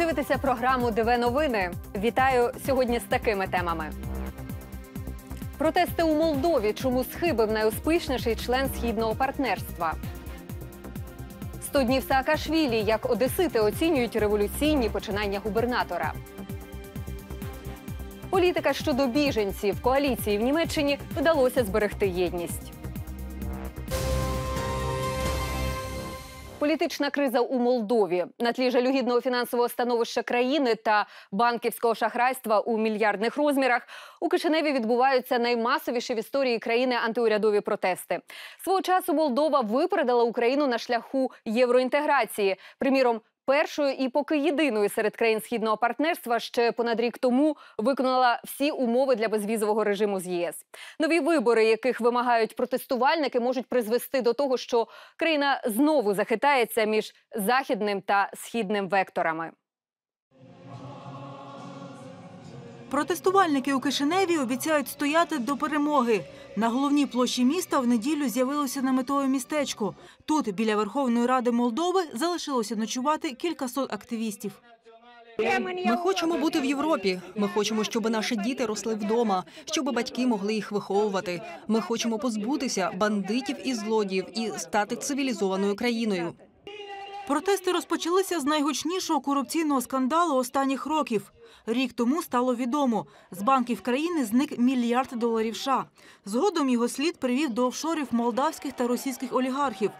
дивитеся програму ДВ Новини. Вітаю сьогодні з такими темами. Протести у Молдові. Чому схибив найуспішніший член східного партнерства? 100 днів Саакашвілі. Як одесити оцінюють революційні починання губернатора. Політика щодо біженців коаліції в Німеччині вдалося зберегти єдність. Політична криза у Молдові на тлі жалюгідного фінансового становища країни та банківського шахрайства у мільярдних розмірах у Кишиневі відбуваються наймасовіші в історії країни антиурядові протести. Свого часу Молдова випередила Україну на шляху євроінтеграції. Приміром, першою і поки єдиною серед країн східного партнерства ще понад рік тому виконала всі умови для безвізового режиму з ЄС. Нові вибори, яких вимагають протестувальники, можуть призвести до того, що країна знову захитається між західним та східним векторами. Протестувальники у Кишиневі обіцяють стояти до перемоги. На головній площі міста в неділю з'явилося наметове містечко. Тут, біля Верховної Ради Молдови, залишилося ночувати кількасот активістів. Ми хочемо бути в Європі. Ми хочемо, щоб наші діти росли вдома, щоб батьки могли їх виховувати. Ми хочемо позбутися бандитів і злодіїв і стати цивілізованою країною. Протести розпочалися з найгучнішого корупційного скандалу останніх років. Рік тому стало відомо, з банків країни зник мільярд доларів США. Згодом його слід привів до офшорів молдавських та російських олігархів.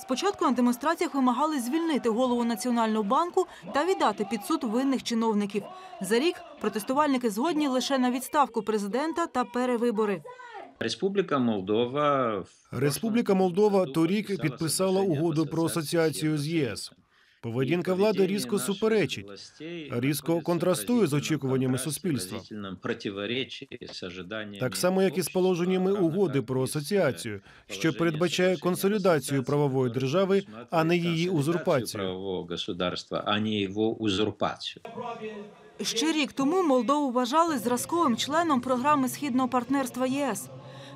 Спочатку на демонстраціях вимагали звільнити голову Національного банку та віддати під суд винних чиновників. За рік протестувальники згодні лише на відставку президента та перевибори. Республіка Молдова Республіка Молдова торік підписала угоду про асоціацію з ЄС. Поведінка влади різко суперечить, різко контрастує з очікуваннями суспільства. Так само, як і з положеннями угоди про асоціацію, що передбачає консолідацію правової держави, а не її узурпацію. правового государства, а не його узурпацію. Ще рік тому Молдову вважали зразковим членом програми східного партнерства ЄС.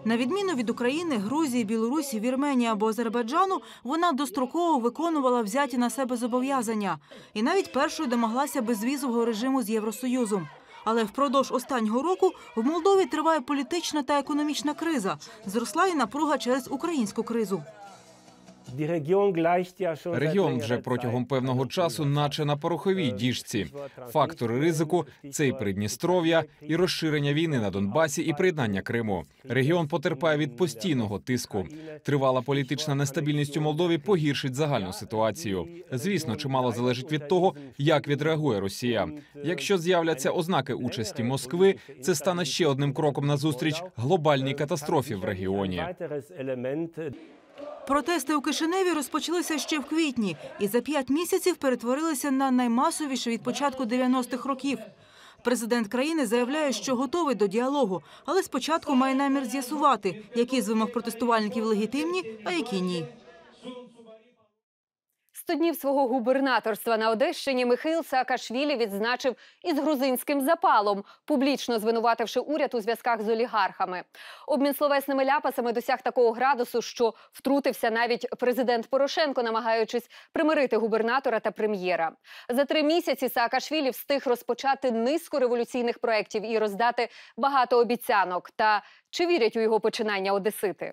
На відміну від України, Грузії, Білорусі, Вірменії або Азербайджану, вона достроково виконувала взяті на себе зобов'язання і навіть першою домоглася безвізового режиму з Євросоюзом. Але впродовж останнього року в Молдові триває політична та економічна криза. Зросла і напруга через українську кризу. Регіон вже протягом певного часу, наче на пороховій діжці. Фактори ризику це і Придністров'я, і розширення війни на Донбасі, і приєднання Криму. Регіон потерпає від постійного тиску. Тривала політична нестабільність у Молдові погіршить загальну ситуацію. Звісно, чимало залежить від того, як відреагує Росія. Якщо з'являться ознаки участі Москви, це стане ще одним кроком назустріч глобальній катастрофі в регіоні. Протести у Кишиневі розпочалися ще в квітні і за п'ять місяців перетворилися на наймасовіше від початку 90-х років. Президент країни заявляє, що готовий до діалогу, але спочатку має намір з'ясувати, які з вимог протестувальників легітимні, а які ні. 100 днів свого губернаторства на Одещині Михаїл Саакашвілі відзначив із грузинським запалом, публічно звинувативши уряд у зв'язках з олігархами. Обмін словесними ляпасами досяг такого градусу, що втрутився навіть президент Порошенко, намагаючись примирити губернатора та прем'єра. За три місяці Саакашвілі встиг розпочати низку революційних проєктів і роздати багато обіцянок. Та чи вірять у його починання одесити?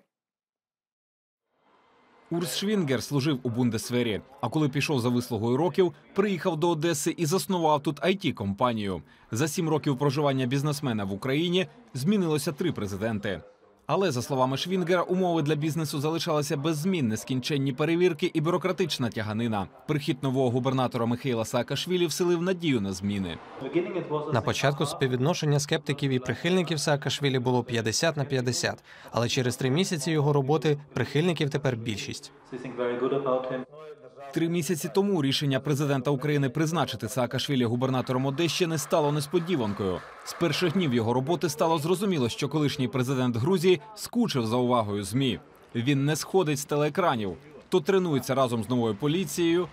Урс Швінгер служив у Бундесвері. А коли пішов за вислугою років, приїхав до Одеси і заснував тут it компанію За сім років проживання бізнесмена в Україні змінилося три президенти. Але за словами Швінгера, умови для бізнесу залишалися без змін, нескінченні перевірки і бюрократична тяганина. Прихід нового губернатора Михайла Саакашвілі вселив надію на зміни. На початку співвідношення скептиків і прихильників Саакашвілі було 50 на 50, але через три місяці його роботи прихильників тепер більшість. Три місяці тому рішення президента України призначити Саакашвілі губернатором Одещини стало несподіванкою. З перших днів його роботи стало зрозуміло, що колишній президент Грузії скучив за увагою змі. Він не сходить з телеекранів, то тренується разом з новою поліцією,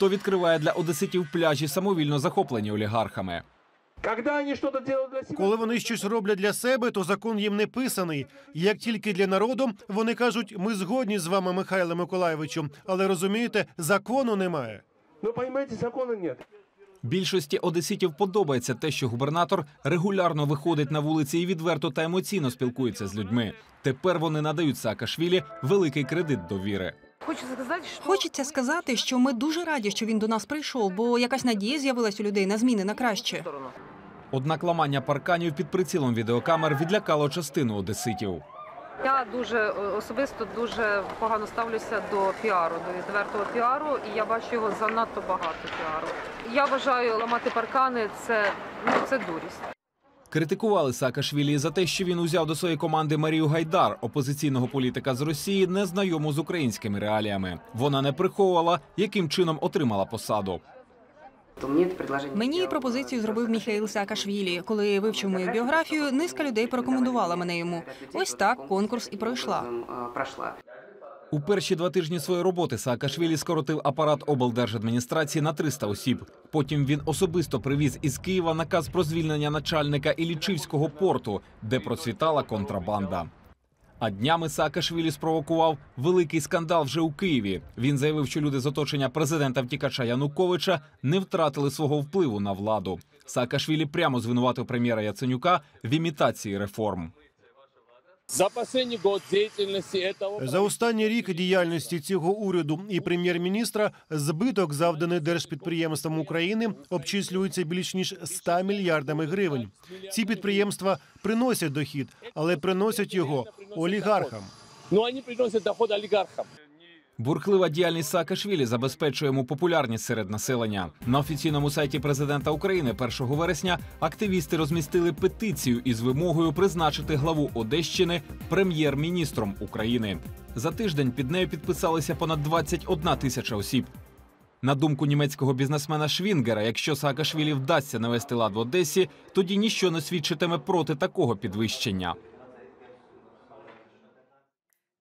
то відкриває для одеситів пляжі самовільно захоплені олігархами. Коли вони щось роблять для себе, то закон їм не писаний. Як тільки для народу, вони кажуть, ми згодні з вами, Михайло Миколаєвичу, але розумієте, закону немає. Но понимаете, закона нет. Більшості одеситів подобається те, що губернатор регулярно виходить на вулиці і відверто та емоційно спілкується з людьми. Тепер вони надають Саакашвілі великий кредит довіри. Хочеться сказати, що ми дуже раді, що він до нас прийшов, бо якась надія з'явилась у людей на зміни на краще. Однак ламання парканів під прицілом відеокамер відлякало частину одеситів. Я дуже е, особисто дуже погано ставлюся до піару, до відвертого піару, і я бачу його занадто багато піару. Я вважаю, ламати паркани це ну це дурість. Критикували Саакашвілі за те, що він узяв до своєї команди Марію Гайдар, опозиційного політика з Росії, незнайому з українськими реаліями. Вона не приховувала, яким чином отримала посаду. Мені пропозицію зробив Міхаїл Саакашвілі. Коли вивчив мою біографію, низка людей порекомендувала мене йому. Ось так конкурс і пройшла. У перші два тижні своєї роботи Саакашвілі скоротив апарат облдержадміністрації на 300 осіб. Потім він особисто привіз із Києва наказ про звільнення начальника Ілічівського порту, де процвітала контрабанда. А днями Саакашвілі спровокував великий скандал вже у Києві. Він заявив, що люди з оточення президента втікача Януковича не втратили свого впливу на владу. Саакашвілі прямо звинуватив прем'єра Яценюка в імітації реформ. За. Останній рік діяльності цього уряду і прем'єр-міністра збиток, завданий держпідприємствам України, обчислюється більш ніж 100 мільярдами гривень. Ці підприємства приносять дохід, але приносять його олігархам. Ну ані приносять доход олигархам. Бурхлива діяльність Саакашвілі забезпечує йому популярність серед населення. На офіційному сайті президента України 1 вересня активісти розмістили петицію із вимогою призначити главу Одещини прем'єр-міністром України. За тиждень під нею підписалися понад 21 тисяча осіб. На думку німецького бізнесмена Швінгера, якщо Саакашвілі вдасться навести лад в Одесі, тоді ніщо не свідчитиме проти такого підвищення.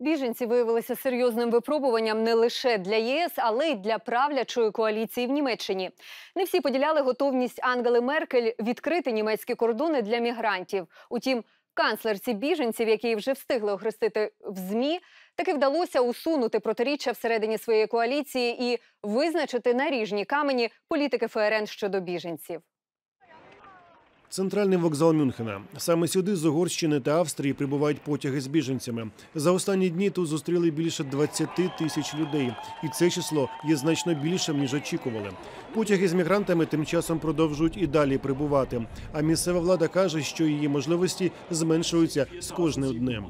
Біженці виявилися серйозним випробуванням не лише для ЄС, але й для правлячої коаліції в Німеччині. Не всі поділяли готовність Ангели Меркель відкрити німецькі кордони для мігрантів. Утім, канцлерці біженців, які вже встигли охрестити в змі, таки вдалося усунути протиріччя всередині своєї коаліції і визначити наріжні камені політики ФРН щодо біженців. Центральний вокзал Мюнхена. Саме сюди з Угорщини та Австрії прибувають потяги з біженцями. За останні дні тут зустріли більше 20 тисяч людей, і це число є значно більшим ніж очікували. Потяги з мігрантами тим часом продовжують і далі прибувати. А місцева влада каже, що її можливості зменшуються з кожним днем.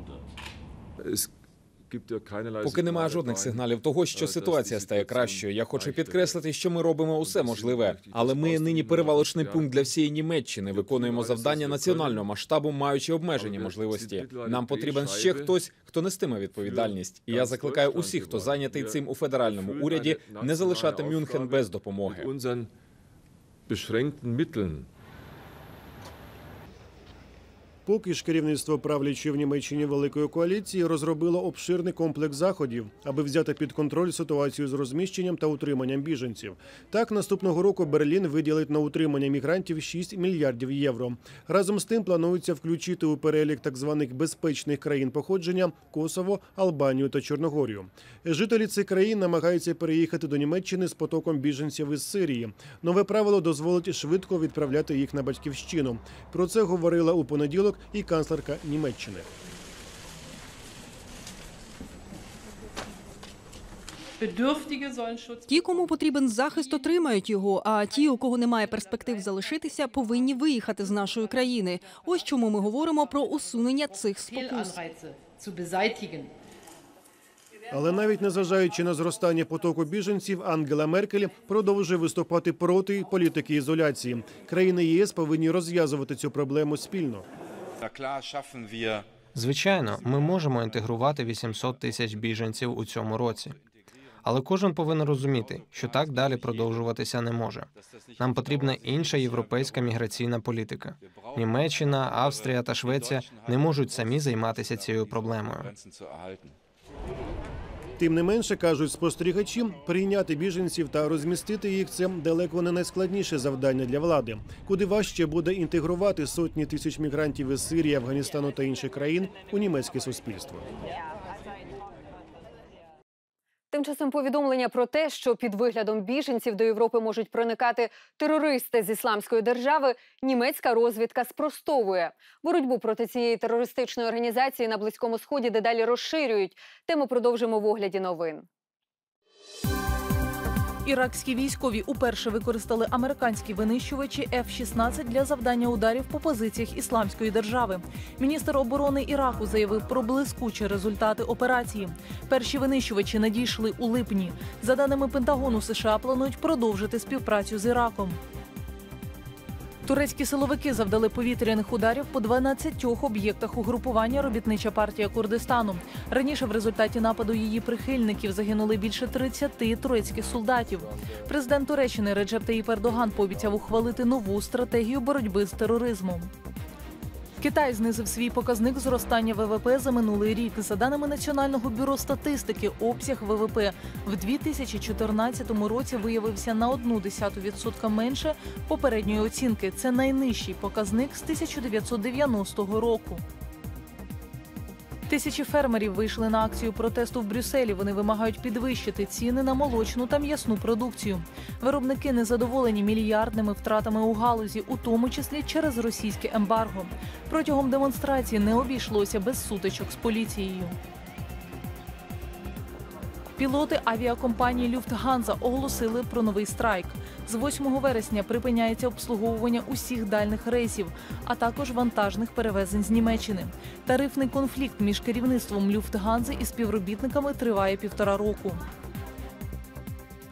Поки немає жодних сигналів того, що ситуація стає кращою. Я хочу підкреслити, що ми робимо усе можливе, але ми нині перевалочний пункт для всієї Німеччини. Виконуємо завдання національного масштабу, маючи обмежені можливості. Нам потрібен ще хтось, хто нестиме відповідальність. І я закликаю усіх, хто зайнятий цим у федеральному уряді, не залишати Мюнхен без допомоги. Поки ж керівництво правлячої в Німеччині великої коаліції розробило обширний комплекс заходів, аби взяти під контроль ситуацію з розміщенням та утриманням біженців. Так, наступного року Берлін виділить на утримання мігрантів 6 мільярдів євро. Разом з тим планується включити у перелік так званих безпечних країн походження Косово, Албанію та Чорногорію. Жителі цих країн намагаються переїхати до Німеччини з потоком біженців із Сирії. Нове правило дозволить швидко відправляти їх на батьківщину. Про це говорила у понеділок і канцлерка Німеччини. Ті, кому потрібен захист, отримають його. А ті, у кого немає перспектив залишитися, повинні виїхати з нашої країни. Ось чому ми говоримо про усунення цих спокус. Але навіть незважаючи на зростання потоку біженців, Ангела Меркель продовжує виступати проти політики ізоляції. Країни ЄС повинні розв'язувати цю проблему спільно. Звичайно, ми можемо інтегрувати 800 тисяч біженців у цьому році. Але кожен повинен розуміти, що так далі продовжуватися не може. Нам потрібна інша європейська міграційна політика. Німеччина, Австрія та Швеція не можуть самі займатися цією проблемою. Тим не менше кажуть спостерігачі, прийняти біженців та розмістити їх це далеко не найскладніше завдання для влади, куди важче буде інтегрувати сотні тисяч мігрантів із Сирії, Афганістану та інших країн у німецьке суспільство. Тим часом повідомлення про те, що під виглядом біженців до Європи можуть проникати терористи з ісламської держави, німецька розвідка спростовує. Боротьбу проти цієї терористичної організації на близькому сході дедалі розширюють. Тему продовжимо в огляді новин. Іракські військові уперше використали американські винищувачі F-16 для завдання ударів по позиціях ісламської держави. Міністр оборони Іраку заявив про блискучі результати операції. Перші винищувачі надійшли у липні. За даними Пентагону, США планують продовжити співпрацю з Іраком. Турецькі силовики завдали повітряних ударів по 12 об'єктах угрупування Робітнича партія Курдистану. Раніше в результаті нападу її прихильників загинули більше 30 турецьких солдатів. Президент Туреччини Реджеп Таїп Ердоган пообіцяв ухвалити нову стратегію боротьби з тероризмом. Китай знизив свій показник зростання ВВП за минулий рік. За даними Національного бюро статистики, обсяг ВВП в 2014 році виявився на 0,1% менше попередньої оцінки. Це найнижчий показник з 1990 року. Тисячі фермерів вийшли на акцію протесту в Брюсселі. Вони вимагають підвищити ціни на молочну та м'ясну продукцію. Виробники незадоволені мільярдними втратами у галузі, у тому числі через російське ембарго. Протягом демонстрації не обійшлося без сутичок з поліцією. Пілоти авіакомпанії Люфтганза оголосили про новий страйк. З 8 вересня припиняється обслуговування усіх дальних рейсів, а також вантажних перевезень з Німеччини. Тарифний конфлікт між керівництвом Люфтганзи і співробітниками триває півтора року.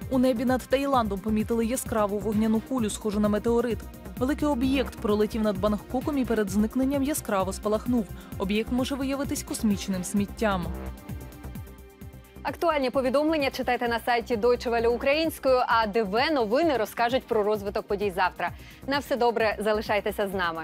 У небі над Таїландом помітили яскраву вогняну кулю, схожу на метеорит. Великий об'єкт пролетів над Бангкоком і перед зникненням яскраво спалахнув. Об'єкт може виявитись космічним сміттям. Актуальні повідомлення читайте на сайті Deutsche Welle українською. А ДВ новини розкажуть про розвиток подій завтра. На все добре, залишайтеся з нами.